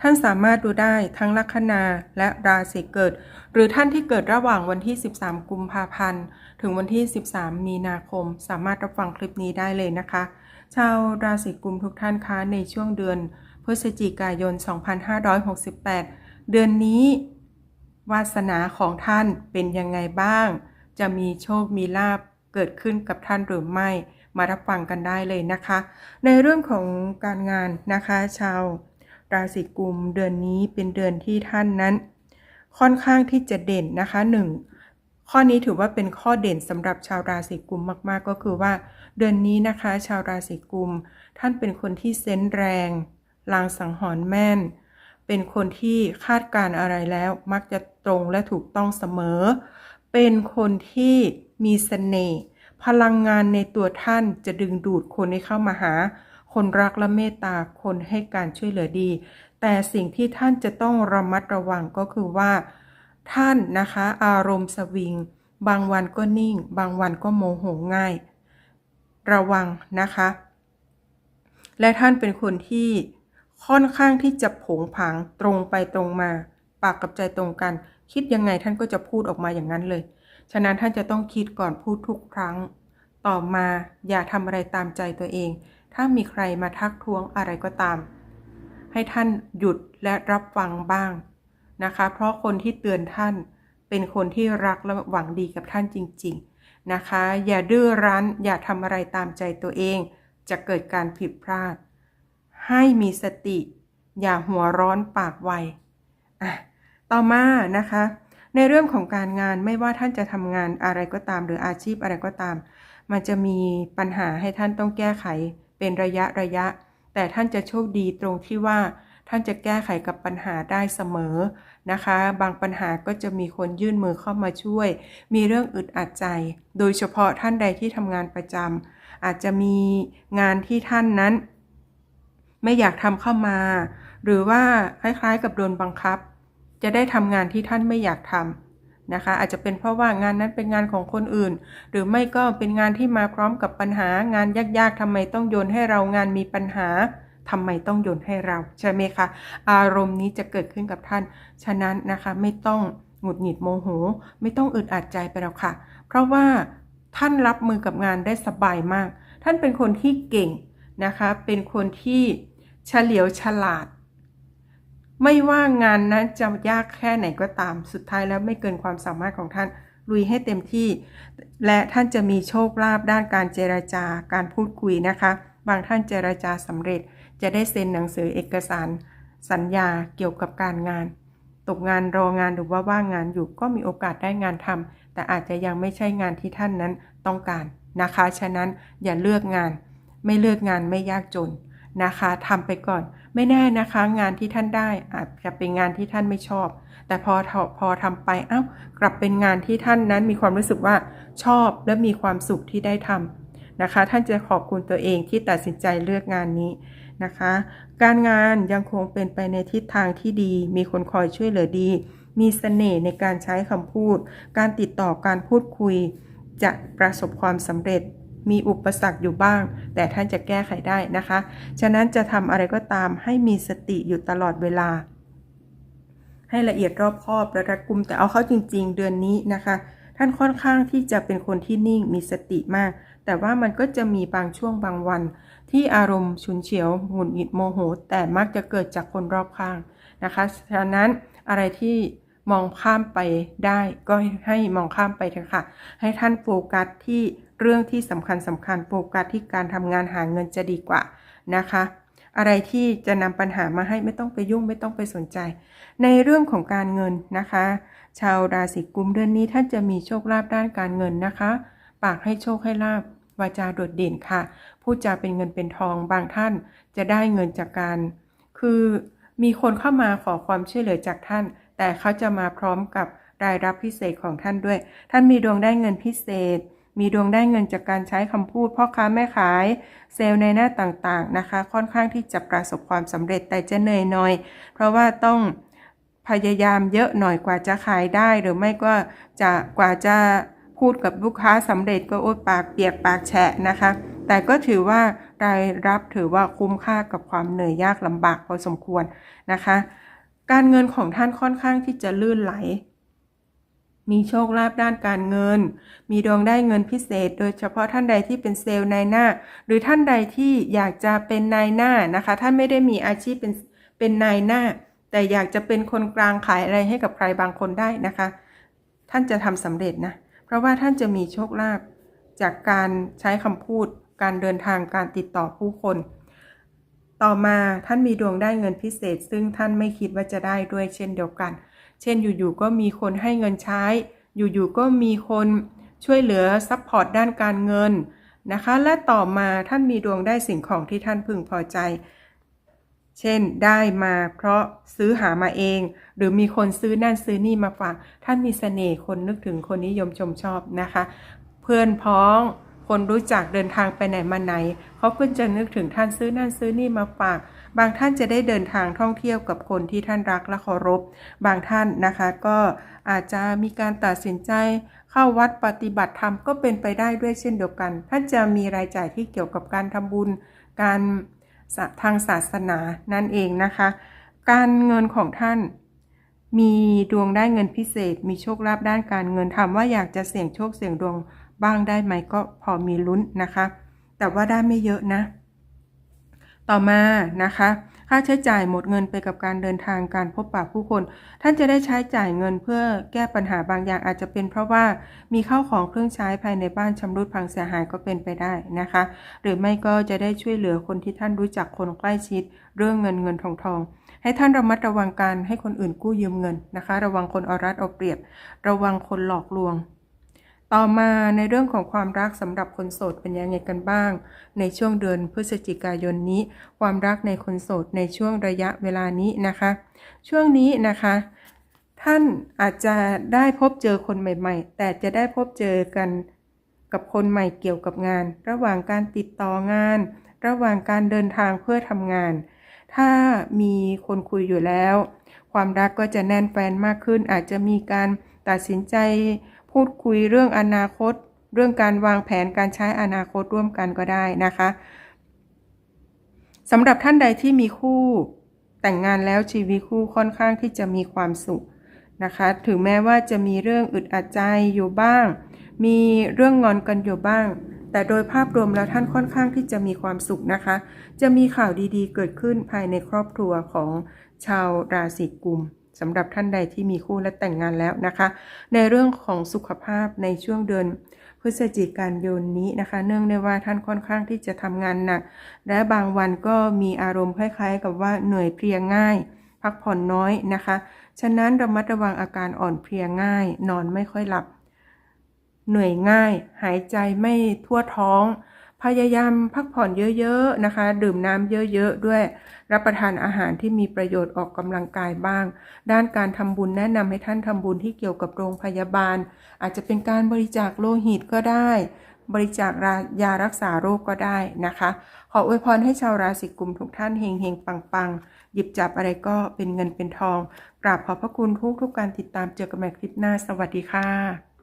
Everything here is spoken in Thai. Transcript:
ท่านสามารถดูได้ทั้งลัคนาและราศีเกิด หรือท่านที่เกิดระหว่างวันที่ 13 กุมภาพันธ์ ถึงวันที่ 13 มีนาคม สามารถรับฟังคลิปนี้ได้เลยนะคะ ชาวราศีกุมทุกท่านคะในช่วงเดือน พฤศจิกายน 2568 เดือนนี้ วาสนาของท่านเป็นยังไงบ้าง จะมีโชคมีลาบเกิดขึ้นกับท่านหรือไม่มารับฟังกันได้เลยนะคะ ในเรื่องของการงานนะคะ ชาว ราศีกุมเดือนนี้เป็นเดือนที่ท่านนั้น ค่อนข้างที่จะเด่นนะคะหนึ่งข้อนี้ถือว่าเป็นข้อเด่นสำหรับชาวราศีกุมมาก ๆ ก็คือว่า เดือนนี้นะคะ ชาวราศีกุม ท่านเป็นคนที่เซนแรง ลางสังหรณ์แม่น เป็นคนที่คาดการณ์อะไรแล้ว มักจะตรงและถูกต้องเสมอ เป็นคนที่มีเสน่ห์พลังงานในตัวท่านจะดึงดูดคนให้เข้ามาหา คนรักและเมตตาคนให้การช่วยเหลือดี แต่สิ่งที่ท่านจะต้องระมัดระวังก็คือว่า ท่านนะคะอารมณ์สวิง บางวันก็นิ่ง บางวันก็โมโหง่าย ระวังนะคะ และท่านเป็นคนที่ค่อนข้างที่จะผงผางตรงไปตรงมา ปากกับใจตรงกัน คิดยังไงท่านก็จะพูดออกมาอย่างนั้นเลย ฉะนั้นท่านจะต้องคิดก่อนพูดทุกครั้ง ต่อมาอย่าทำอะไรตามใจตัวเอง ถ้ามีใครมาทักท้วงอะไรก็ตาม ให้ท่านหยุดและรับฟังบ้างนะคะ เพราะคนที่เตือนท่านเป็นคนที่รักและหวังดีกับท่านจริง ๆนะคะ อย่าดื้อรั้น อย่าทำอะไรตามใจตัวเอง จะเกิดการผิดพลาด ให้มีสติ อย่าหัวร้อนปากไวอะต่อมานะคะ ในเรื่องของการงานไม่ว่าท่านจะทำงานอะไรก็ตามหรืออาชีพอะไรก็ตาม มันจะมีปัญหาให้ท่านต้องแก้ไข เป็นระยะระยะ แต่ท่านจะโชคดีตรงที่ว่า ท่านจะแก้ไขกับปัญหาได้เสมอนะคะ บางปัญหาก็จะมีคนยื่นมือเข้ามาช่วย มีเรื่องอึดอัดใจ โดยเฉพาะท่านใดที่ทำงานประจำอาจจะมีงานที่ท่านนั้น ไม่อยากทำเข้ามา หรือว่าคล้ายๆกับโดนบังคับ จะได้ทำงานที่ท่านไม่อยากทำ นะคะ อาจจะเป็นเพราะว่างานนั้นเป็นงานของคนอื่น หรือไม่ก็เป็นงานที่มาพร้อมกับปัญหางานยากๆทำไมต้องโยนให้เรางานมีปัญหาทำไมต้องโยนให้เราใช่ไหมคะอารมณ์นี้จะเกิดขึ้นกับท่าน ฉะนั้นนะคะไม่ต้องหงุดหงิดโมโห ไม่ต้องอึดอัดใจไปแล้วค่ะ เพราะว่าท่านรับมือกับงานได้สบายมาก ท่านเป็นคนที่เก่งนะคะ เป็นคนที่เฉลียวฉลาด ไม่ว่างานนั้นจะยากแค่ไหนก็ตาม สุดท้ายแล้วไม่เกินความสามารถของท่านลุยให้เต็มที่ และท่านจะมีโชคลาภด้านการเจรจาการพูดคุยนะคะ บางท่านเจรจาสำเร็จ จะได้เซ็นหนังสือเอกสาร สัญญาเกี่ยวกับการงาน ตกงานรองานหรือว่าว่างงานอยู่ก็มีโอกาสได้งานทำแต่อาจจะยังไม่ใช่งานที่ท่านนั้นต้องการนะคะ ฉะนั้นอย่าเลือกงาน ไม่เลือกงานไม่ยากจน นะคะทำไปก่อน ไม่แน่นะคะ งานที่ท่านได้อาจจะเป็นงานที่ท่านไม่ชอบ แต่พอพอทำไปอ้าวกลับเป็นงานที่ท่านนั้นมีความรู้สึกว่าชอบและมีความสุขที่ได้ทำนะคะ ท่านจะขอบคุณตัวเองที่ตัดสินใจเลือกงานนี้นะคะ การงานยังคงเป็นไปในทิศทางที่ดี มีคนคอยช่วยเหลือดี มีเสน่ห์ในการใช้คำพูด การติดต่อการพูดคุย จะประสบความสำเร็จ มีอุปสรรคอยู่บ้าง แต่ท่านจะแก้ไขได้นะคะ ฉะนั้นจะทำอะไรก็ตามให้มีสติอยู่ตลอดเวลา ให้ละเอียดรอบคอบและรัดกุมแต่เอาเข้าจริง ๆ เดือนนี้นะคะ ท่านค่อนข้างที่จะเป็นคนที่นิ่งมีสติมาก แต่ว่ามันก็จะมีบางช่วงบางวัน ที่อารมณ์ฉุนเฉียวหงุดหงิดโมโห แต่มักจะเกิดจากคนรอบข้างนะคะ ฉะนั้นอะไรที่มองข้ามไปได้ก็ให้มองข้ามไปเถอะค่ะ ให้ท่านโฟกัสที่ เรื่องที่สำคัญสำคัญโฟกัสที่การทำงานหาเงินจะดีกว่านะคะ อะไรที่จะนำปัญหามาให้ไม่ต้องไปยุ่งไม่ต้องไปสนใจ ในเรื่องของการเงินนะคะ ชาวราศีกุมเดือนนี้ท่านจะมีโชคลาภด้านการเงินนะคะ ปากให้โชคให้ลาบวาจาโดดเด่นค่ะพูดจาเป็นเงินเป็นทองบางท่านจะได้เงินจากการ คือมีคนเข้ามาขอความช่วยเหลือจากท่าน แต่เขาจะมาพร้อมกับรายรับพิเศษของท่านด้วย ท่านมีดวงได้เงินพิเศษ มีดวงได้เงินจากการใช้คำพูดพ่อค้าแม่ขาย เซลล์ในหน้าต่างๆนะคะ ค่อนข้างที่จะประสบความสำเร็จแต่จะเหนื่อยหน่อย เพราะว่าต้องพยายามเยอะหน่อยกว่าจะขายได้ หรือไม่ก็จะกว่าจะพูดกับลูกค้าสำเร็จก็โอ๊ยปากเปียกปากแฉะนะคะ แต่ก็ถือว่ารายรับถือว่าคุ้มค่ากับความเหนื่อยยากลำบากพอสมควรนะคะ การเงินของท่านค่อนข้างที่จะลื่นไหล มีโชคลาภด้านการเงิน มีดวงได้เงินพิเศษ โดยเฉพาะท่านใดที่เป็นเซลล์นายหน้า หรือท่านใดที่อยากจะเป็นนายหน้านะคะ ท่านไม่ได้มีอาชีพเป็นเป็นนายหน้า แต่อยากจะเป็นคนกลางขายอะไรให้กับใครบางคนได้นะคะ ท่านจะทำสำเร็จนะ เพราะว่าท่านจะมีโชคลาภจากการใช้คำพูด การเดินทาง การติดต่อผู้คน ต่อมาท่านมีดวงได้เงินพิเศษ ซึ่งท่านไม่คิดว่าจะได้ด้วยเช่นเดียวกัน เช่นอยู่ๆก็มีคนให้เงินใช้ อยู่ๆก็มีคนช่วยเหลือซัพพอร์ตด้านการเงินนะคะ และต่อมาท่านมีดวงได้สิ่งของที่ท่านพึงพอใจ เช่นได้มาเพราะซื้อหามาเอง หรือมีคนซื้อนั่นซื้อนี่มาฝาก ท่านมีเสน่ห์คนนึกถึงคนนิยมชมชอบนะคะ เพื่อนพ้องคนรู้จักเดินทางไปไหนมาไหนเขาก็จะนึกถึงท่านซื้อนั่นซื้อนี่มาฝาก บางท่านจะได้เดินทางท่องเที่ยวกับคนที่ท่านรักและเคารพ บางท่านนะคะก็อาจจะมีการตัดสินใจเข้าวัดปฏิบัติธรรมก็เป็นไปได้ด้วยเช่นเดียวกัน ท่านจะมีรายจ่ายที่เกี่ยวกับการทำบุญ การทางศาสนานั่นเองนะคะ การเงินของท่านมีดวงได้เงินพิเศษ มีโชคลาภด้านการเงินถามว่าอยากจะเสี่ยงโชคเสี่ยงดวงบ้างได้ไหมก็พอมีลุ้นนะคะ แต่ว่าได้ไม่เยอะนะ ต่อมานะคะค่าใช้จ่ายหมดเงินไปกับการเดินทางการพบปะผู้คน ท่านจะได้ใช้จ่ายเงินเพื่อแก้ปัญหาบางอย่างอาจจะเป็นเพราะว่ามีข้าวของเครื่องใช้ภายในบ้านชำรุดพังเสียหายก็เป็นไปได้นะคะ หรือไม่ก็จะได้ช่วยเหลือคนที่ท่านรู้จักคนใกล้ชิด เรื่องเงินเงินทองทอง ให้ท่านระมัดระวังการให้คนอื่นกู้ยืมเงินนะคะ ระวังคนเอารัดเอาเปรียบ ระวังคนหลอกลวง ต่อมาในเรื่องของความรักสำหรับคนโสดเป็นยังไงกันบ้าง ในช่วงเดือนพฤศจิกายนนี้ ความรักในคนโสดในช่วงระยะเวลานี้นะคะ ช่วงนี้นะคะ ท่านอาจจะได้พบเจอคนใหม่ ๆ แต่จะได้พบเจอกันกับคนใหม่เกี่ยวกับงาน ระหว่างการติดต่องาน ระหว่างการเดินทางเพื่อทำงาน ถ้ามีคนคุยอยู่แล้ว ความรักก็จะแน่นแฟนมากขึ้นอาจจะมีการตัดสินใจ พูดคุยเรื่องอนาคต เรื่องการวางแผนการใช้อนาคตร่วมกันก็ได้นะคะสำหรับท่านใดที่มีคู่แต่งงานแล้วชีวิตคู่ค่อนข้างที่จะมีความสุขนะคะ ถึงแม้ว่าจะมีเรื่องอึดอัดใจอยู่บ้าง มีเรื่องงอนกันอยู่บ้าง แต่โดยภาพรวมแล้วท่านค่อนข้างที่จะมีความสุขนะคะ จะมีข่าวดีๆ เกิดขึ้นภายในครอบครัวของชาวราศีกุม สำหรับท่านใดที่มีคู่และแต่งงานแล้วนะคะ ในเรื่องของสุขภาพในช่วงเดือนพฤศจิกายนนี้นะคะ เนื่องในว่าท่านค่อนข้างที่จะทำงานหนัก และบางวันก็มีอารมณ์คล้ายๆ กับว่าเหนื่อยเพลียง่าย พักผ่อนน้อยนะคะ ฉะนั้นระมัดระวังอาการอ่อนเพลียง่าย นอนไม่ค่อยหลับ เหนื่อยง่าย หายใจไม่ทั่วท้อง พยายามพักผ่อนเยอะๆนะคะ ดื่มน้ำเยอะๆด้วย รับประทานอาหารที่มีประโยชน์ออกกำลังกายบ้าง ด้านการทำบุญแนะนำให้ท่านทำบุญที่เกี่ยวกับโรงพยาบาล อาจจะเป็นการบริจาคโลหิตก็ได้ บริจาคยารักษาโรคก็ได้นะคะ ขออวยพรให้ชาวราศีกุมทุกท่านเฮงเฮงปังปังหยิบจับอะไรก็เป็นเงินเป็นทอง กราบขอบพระคุณทุกทุกการติดตามเจอกันใหม่คลิปหน้า สวัสดีค่ะ